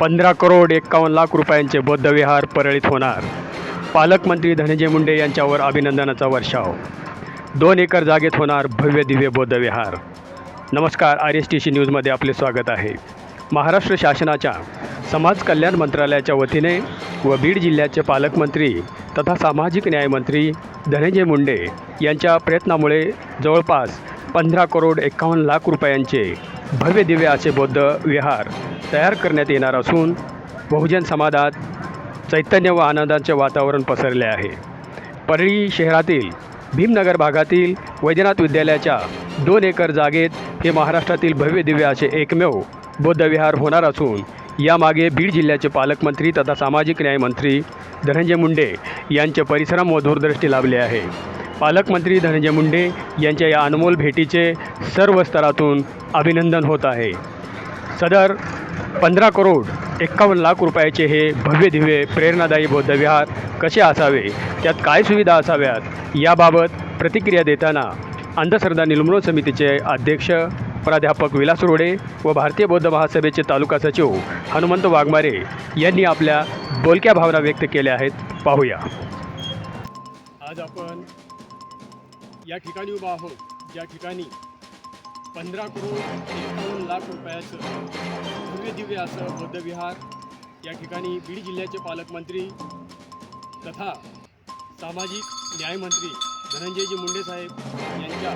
पंधरा करोड एक्कावन्न लाख रुपयांचे बौद्धविहार परळीत होणार. पालकमंत्री धनंजय मुंडे यांच्यावर अभिनंदनाचा वर्षाव. दोन एकर जागेत होणार भव्य दिव्य बौद्धविहार. नमस्कार आर एस टी सी न्यूजमध्ये आपले स्वागत आहे. महाराष्ट्र शासनाच्या समाज कल्याण मंत्रालयाच्या वतीने व बीड जिल्ह्याचे पालकमंत्री तथा सामाजिक न्यायमंत्री धनंजय मुंडे यांच्या प्रयत्नामुळे जवळपास पंधरा करोड एक्कावन्न लाख रुपयांचे भव्य दिव्य असे बौद्ध विहार तयार करण्यात येणार असून बहुजन समाजात चैतन्य व आनंदाचे वातावरण पसरले आहे. परळी शहरातील भीमनगर भागातील वैद्यनाथ विद्यालयाच्या दोन एकर जागेत हे महाराष्ट्रातील भव्य दिव्य असे एकमेव बौद्धविहार होणार असून यामागे बीड जिल्ह्याचे पालकमंत्री तथा सामाजिक न्यायमंत्री धनंजय मुंडे यांचे परिसराम व दूरदृष्टी लाभले आहे. पालकमंत्री धनंजय मुंडे यांच्या या अनमोल भेटीचे सर्व स्तरातून अभिनंदन होत आहे. सदर पंधरा करोड एक्कावन्न लाख रुपयाचे हे भव्य दिव्य प्रेरणादायी बौद्धविहार कसे असावे? त्यात काय सुविधा असाव्यात? याबाबत प्रतिक्रिया देताना अंधश्रद्धा निर्मूलन समितीचे अध्यक्ष प्राध्यापक विलास रोडे व भारतीय बौद्ध महासभेचे तालुका सचिव हनुमंत वाघमारे यांनी आपल्या बोलक्या भावना व्यक्त केल्या आहेत. पाहूया. आज आपण या ठिकाणी उभा आहोत. ज्या ठिकाणी पंधरा करोड एकावन्न लाख रुपयाचं भव्य दिव्य असं बौद्धविहार या ठिकाणी बीड जिल्ह्याचे पालकमंत्री तथा सामाजिक न्यायमंत्री धनंजयजी मुंडे साहेब यांच्या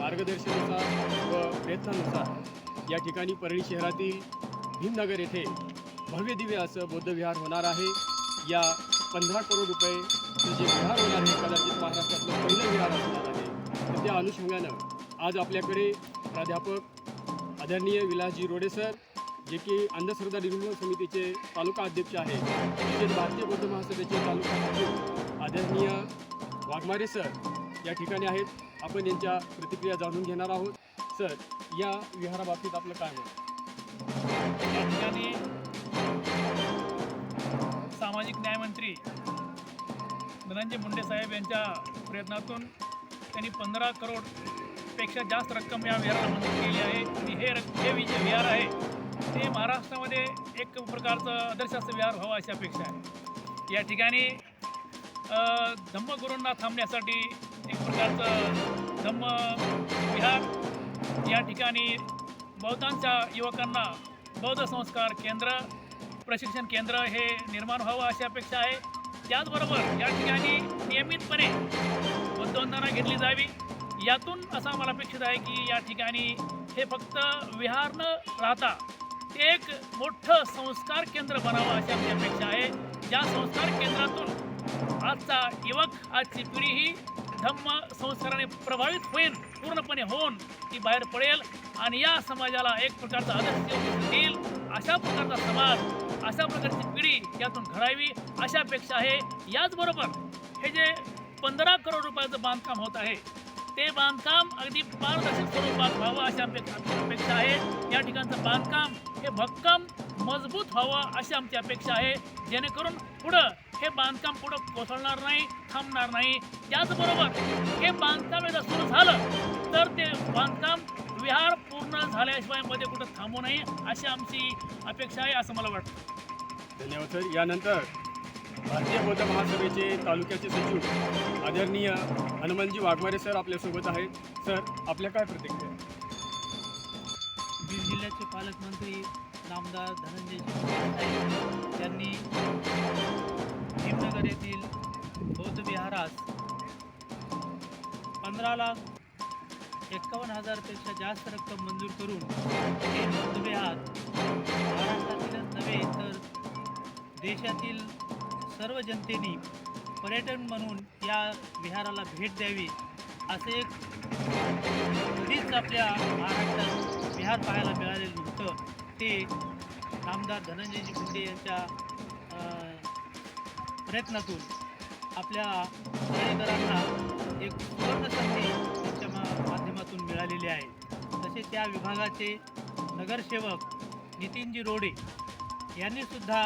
मार्गदर्शनानुसार व प्रयत्नानुसार या ठिकाणी परळी शहरातील भीमनगर येथे भव्य दिव्य असं बौद्धविहार होणार आहे. या पंधरा करोड रुपये जे विहार होणार आहे कदाचित महाराष्ट्रातलं पहिलं विहार असणार आहे त्या अनुषंगानं आज आपल्याकडे प्राध्यापक आदरणीय विलासजी रोडे सर जे की अंधश्रद्धा निर्मूलन समितीचे तालुका अध्यक्ष आहेत तसेच भारतीय बौद्ध महासभेचे तालुका अध्यक्ष आदरणीय वाघमारे सर या ठिकाणी आहेत. आपण यांच्या प्रतिक्रिया जाणून घेणार आहोत. सर या विहाराबाबतीत आपलं काय मत? या ठिकाणी सामाजिक न्यायमंत्री धनंजय मुंडे साहेब यांच्या प्रयत्नातून त्यांनी पंधरा करोड पेक्षा जास्त रक्कम या विहाराला मंजूर केली आहे. आणि हे रक हे जे विहार आहे ते महाराष्ट्रामध्ये एक प्रकारचं आदर्शाचं विहार व्हावं अशी अपेक्षा आहे. या ठिकाणी धम्मगुरूंना थांबण्यासाठी एक प्रकारचं धम्म विहार या ठिकाणी बौद्धांच्या युवकांना बौद्ध संस्कार केंद्र प्रशिक्षण केंद्र हे निर्माण व्हावं अशी अपेक्षा आहे. त्याचबरोबर या ठिकाणी नियमितपणे बुद्धवंदना घेतली जावी. यातून असं आम्हाला अपेक्षित आहे की या ठिकाणी हे फक्त विहार न राहता एक मोठं संस्कार केंद्र बनावं अशी आमची अपेक्षा आहे. ज्या संस्कार केंद्रातून आजचा युवक आजची पिढी ही धम्म संस्काराने प्रभावित होईल पूर्णपणे होऊन ती बाहेर पडेल आणि या समाजाला एक प्रकारचा आदर्श देईल अशा प्रकारचा समाज अशा प्रकारची पिढी यातून घडावी अशा अपेक्षा आहे. याचबरोबर हे जे पंधरा करोड रुपयाचं बांधकाम होत आहे ते बांधकाम अगदी पारदर्शक स्वरूपात व्हावं अशा अपेक्षा अपेक्षा आहे. या ठिकाणचं बांधकाम हे भक्कम मजबूत व्हावं अशी आमची अपेक्षा आहे. जेणेकरून पुढं हे बांधकाम पुढं कोसळणार नाही थांबणार नाही. त्याचबरोबर हे बांधकाम एकदा सुरू झालं तर ते बांधकाम विहार पूर्ण झाल्याशिवायमध्ये कुठं थांबू नये अशी आमची अपेक्षा आहे असं मला वाटतं. धन्यवाद सर. यानंतर भारतीय बौद्ध महासभेचे तालुक्याचे सचिव आदरणीय हनुमानजी वाघमारे सर आपल्यासोबत आहेत. सर आपल्या काय प्रतिक्रिया बीड जिल्ह्याचे पालकमंत्री नामदार धनंजय साहेब यांनी भीमनगर येथील बौद्ध विहारास पंधरा लाख एक्कावन्न हजारपेक्षा जास्त रक्कम मंजूर करून हे बौद्ध विहार महाराष्ट्रातीलच नव्हे तर देशातील सर्व जनतेने पर्यटन म्हणून या विहाराला भेट द्यावी असे एक कधीच आपल्या महाराष्ट्रात विहार पाहायला मिळालेलं नव्हतं ते आमदार धनंजयजी मुंडे यांच्या प्रयत्नातून आपल्या पर्यटकांना एक सुवर्ण संधी त्यांच्या मा- माध्यमातून मिळालेली आहे. तसेच त्या विभागाचे नगरसेवक नितीनजी रोडे यांनी सुद्धा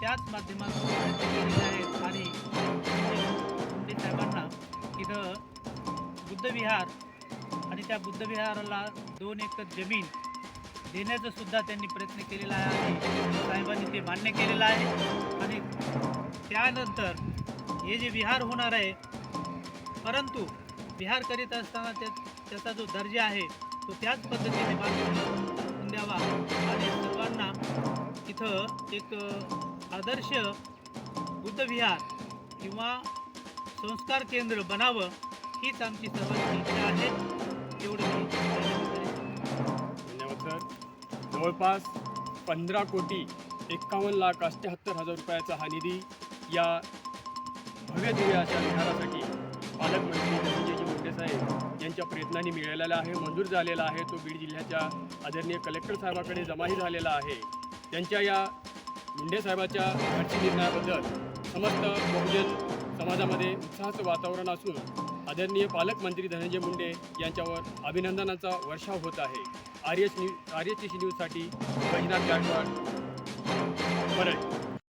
त्याच माध्यमातून प्रयत्न केलेले आहेत. आणि मुंडे साहेबांना इथं बुद्धविहार आणि त्या बुद्धविहाराला दोन एकर जमीन देण्याचा सुद्धा त्यांनी प्रयत्न केलेला आहे. आणि साहेबांनी ते मान्य केलेलं आहे. आणि त्यानंतर हे जे विहार होणार आहे परंतु विहार करीत असताना त्या त्याचा जो दर्जा आहे तो त्याच पद्धतीने बांधून द्यावा. आणि सर्वांना इथं एक आदर्श बुद्धविहार किंवा संस्कार केंद्र बनावं हीच आमची सर्वांची इच्छा आहे. एवढं धन्यवाद सर. जवळपास पंधरा कोटी एक्कावन्न लाख अठ्ठ्याहत्तर हजार रुपयाचा हा निधी या भव्य दिव्य अशा विहारासाठी पालकमंत्री धनंजयजी मुंडे साहेब यांच्या प्रयत्नांनी मिळालेला आहे मंजूर झालेला आहे. तो बीड जिल्ह्याच्या आदरणीय कलेक्टर साहेबाकडे जमाही झालेला आहे. त्यांच्या या मुंडे साहेबाच्या घरची निर्णयाबद्दल समस्त बहुजन समाजामध्ये उत्साहाचं वातावरण असून आदरणीय पालकमंत्री धनंजय मुंडे यांच्यावर अभिनंदनाचा वर्षाव होत आहे. आर्यस न्यू सी न्यूजसाठी वैजनाथ गायकवाड परत